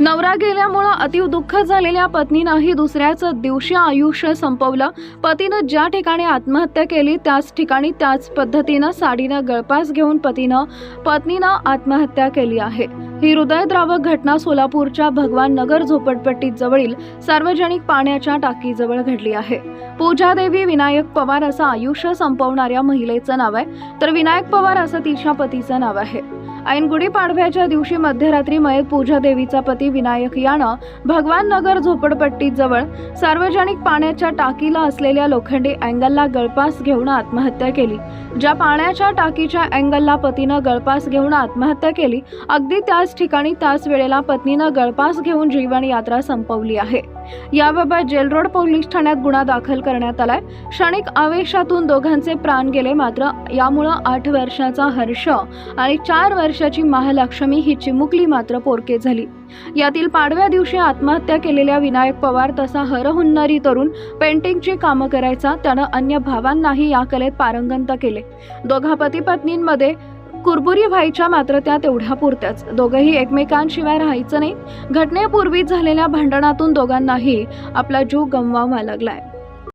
नवरा गेल्यामुळं अतीव दुःख झालेल्या पत्नीनंही दुसऱ्याच दिवशी आयुष्य संपवलं. पतीनं ज्या ठिकाणी आत्महत्या केली त्याच ठिकाणी त्याच पद्धतीनं साडीनं गळपास घेऊन पतीनं पत्नीनं आत्महत्या केली आहे. ही हृदयद्रावक घटना सोलापूरच्या भगवान नगर झोपडपट्टी जवळील सार्वजनिक पाण्याच्या टाकीजवळ घडली आहे. पूजा देवी विनायक पवार असं आयुष्य संपवणाऱ्या महिलेचं नाव आहे. तर विनायक पवार असं तिच्या पतीचं नाव आहे. ऐन गुढीपाडव्याच्या दिवशी मध्यरात्री मयत पूजा देवीचा पती विनायक यानं भगवान नगर झोपडपट्टीजवळ सार्वजनिक पाण्याच्या टाकीला असलेल्या लोखंडी अँगलला गळपास घेऊन आत्महत्या केली. ज्या पाण्याच्या टाकीच्या अँगलला पतीनं गळपास घेऊन आत्महत्या केली अगदी त्याच ठिकाणी त्याच वेळेला पत्नीनं गळपास घेऊन जीवन यात्रा संपवली आहे. याबाबत जेल रोड पोलीस ठाण्यात गुन्हा दाखल करण्यात आलाय. क्षणिक आवेशातून दोघांचे प्राण गेले मात्र यामुळं आठ वर्षाचा हर्ष आणि चार वर्ष वर्षाची महालक्ष्मी ही चिमुकली मात्र पोरके झाली. यातील पाडव्या दिवशी आत्महत्या केलेल्या विनायक पवार तसा हरहुन्नरी तरुण पेंटिंगची कामं करायचा त्यानं अन्य भावांनाही या कलेत पारंगंत केले. दोघा पती पत्नींमध्ये कुरबुरी व्हायच्या मात्र त्या तेवढ्या पुरत्याच. दोघंही एकमेकांशिवाय राहायचं नाही. घटनेपूर्वी झालेल्या भांडणातून दोघांनाही आपला जीव गमवावा लागलाय.